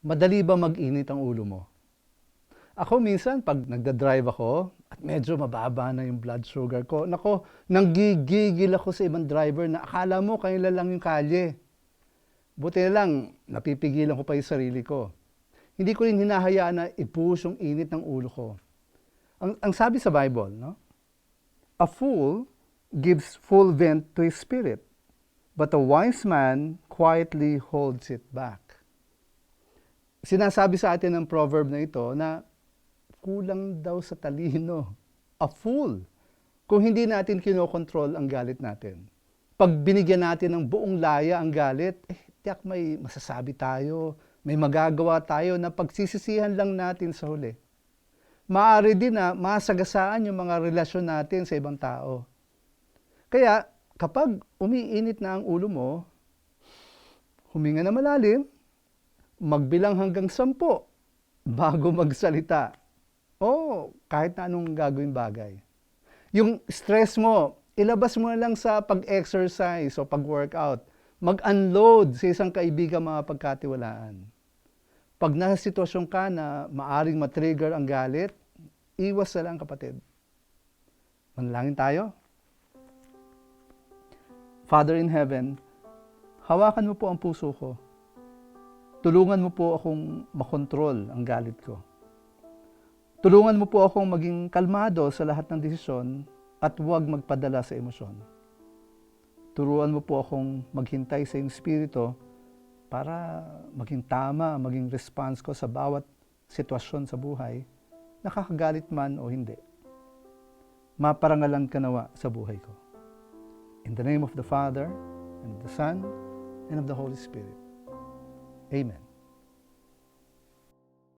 Madali ba mag-init ang ulo mo? Ako minsan, pag nagda-drive ako, at medyo mababa na yung blood sugar ko, nako, nanggigigil ako sa ibang driver na akala mo kanila lang yung kalye. Buti na lang, napipigilan ko pa yung sarili ko. Hindi ko rin hinahayaan na ipush yung init ng ulo ko. Ang, ang sabi sa Bible, no? A fool gives full vent to his spirit, but a wise man quietly holds it back. Sinasabi sa atin ng proverb na ito na kulang daw sa talino. A fool. Kung hindi natin kinokontrol ang galit natin. Pag binigyan natin ng buong laya ang galit, eh, tiyak may masasabi tayo, may magagawa tayo na pagsisisihan lang natin sa huli. Maaari din na masagasaan yung mga relasyon natin sa ibang tao. Kaya kapag umiinit na ang ulo mo, huminga na malalim, magbilang hanggang sampo bago magsalita. O kahit na anong gagawin bagay. Yung stress mo, ilabas mo na lang sa pag-exercise o pag-workout. Mag-unload sa isang kaibigan mga pagkatiwalaan. Pag nasa sitwasyon ka na maaring matrigger ang galit, iwas na lang kapatid. Manalangin tayo. Father in heaven, hawakan mo po ang puso ko. Tulungan mo po akong makontrol ang galit ko. Tulungan mo po akong maging kalmado sa lahat ng desisyon at huwag magpadala sa emosyon. Turuan mo po akong maghintay sa iyong spirito para maging tama, maging response ko sa bawat sitwasyon sa buhay, nakakagalit man o hindi. Maparangalan ka nawa sa buhay ko. In the name of the Father, and of the Son, and of the Holy Spirit. Amen.